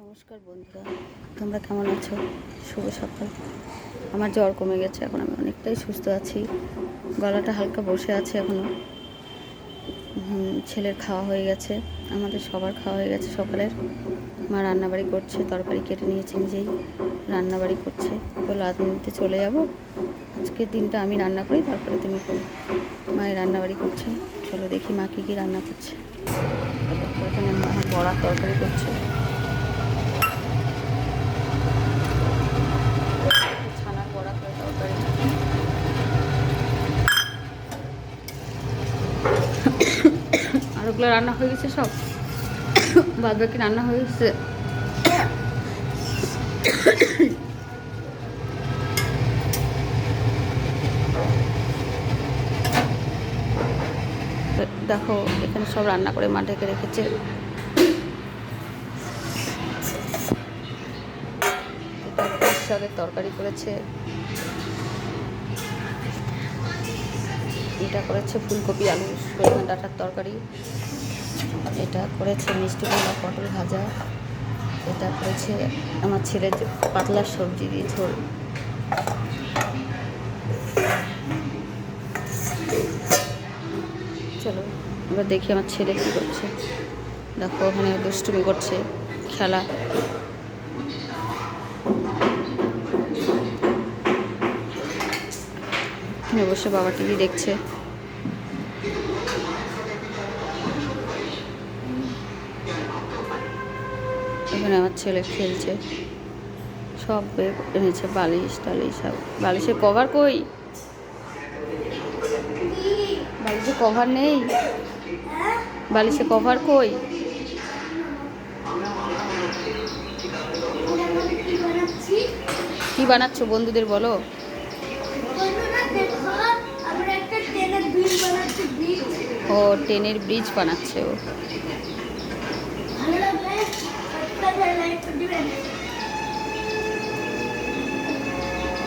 নমস্কার বন্ধুরা, তোমরা কেমন আছো? শুভ সকাল। আমার জ্বর কমে গেছে, এখন আমি অনেকটাই সুস্থ আছি। গলাটা হালকা বসে আছে এখনও ছেলের খাওয়া হয়ে গেছে, আমাদের সবার খাওয়া হয়ে গেছে সকালের। মা রান্নাবাড়ি করছে, তরকারি কেটে নিয়েছে নিজেই, রান্নাবাড়ি করছে। বলো আজ নিতে চলে যাব। আজকের দিনটা আমি রান্না করি, তারপরে তুমি করো। মায়ের রান্নাবাড়ি করছে। চলো দেখি মা কী কী রান্না করছে। এখানে মা বড়া তরকারি করছে ছানার বড়া করে তরকারি আর ওগুলো রান্না হয়ে গেছে সব। বাদ বাকি রান্না হয়ে গেছে। দেখো, এখানে সব রান্না করে মা ঢেকে রেখেছে। তরকারি করেছে। এটা করেছে ফুলকপি, আলু সজনে ডাঁটার তরকারি। এটা করেছে মিষ্টি কুমড়া, পটল ভাজা। এটা করেছে আমার ছেলের যে পাতলা সবজি দিয়ে ঝোল। চলো এবার দেখি আমার ছেলে কী করছে। দেখো ওখানে দুষ্টুমি করছে, খেলা। এখানে বসে বাবা টিভি দেখছে। এখানে আমার ছেলে খেলছে। সব এনেছে, বালিশ টালিশ সব। বালিশের কভার কই? বালিশে কভার নেই? বালিশে কভার কই? কি বানাচ্ছো বন্ধুদের বলো? ও ট্রেনের ব্রিজ বানাচ্ছে ও।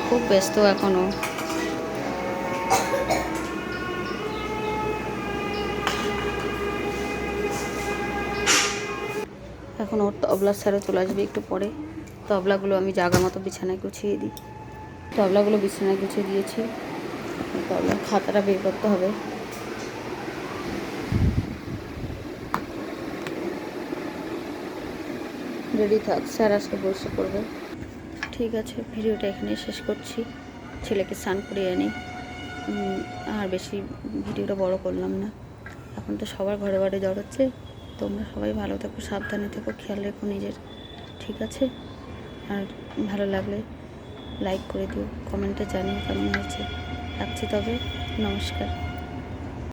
খুব ব্যস্ত এখনও। এখন ওর তবলার স্যারে চলে আসবে একটু পরে। তবলাগুলো আমি জাগা মতো বিছানায় গুছিয়ে দিই। তবলাগুলো বিছানায় গুছিয়ে দিয়েছি। খাতাটা বের করতে হবে। রেডি থাক, স্যার আজকে বসে পড়বে। ঠিক আছে, ভিডিওটা এখানে শেষ করছি। ছেলেকে স্নান করিয়ে আনি। আর বেশি ভিডিওটা বড় করলাম না। এখন তো সবার ঘরে ঘরে জ্বর হচ্ছে। তোমরা সবাই ভালো থেকো, সাবধানে থেকো, খেয়াল রেখো নিজের। ঠিক আছে? আর ভালো লাগলে লাইক করে দিও কমেন্টে জানিও কেমন হয়েছে। রাখছি তবে নমস্কার।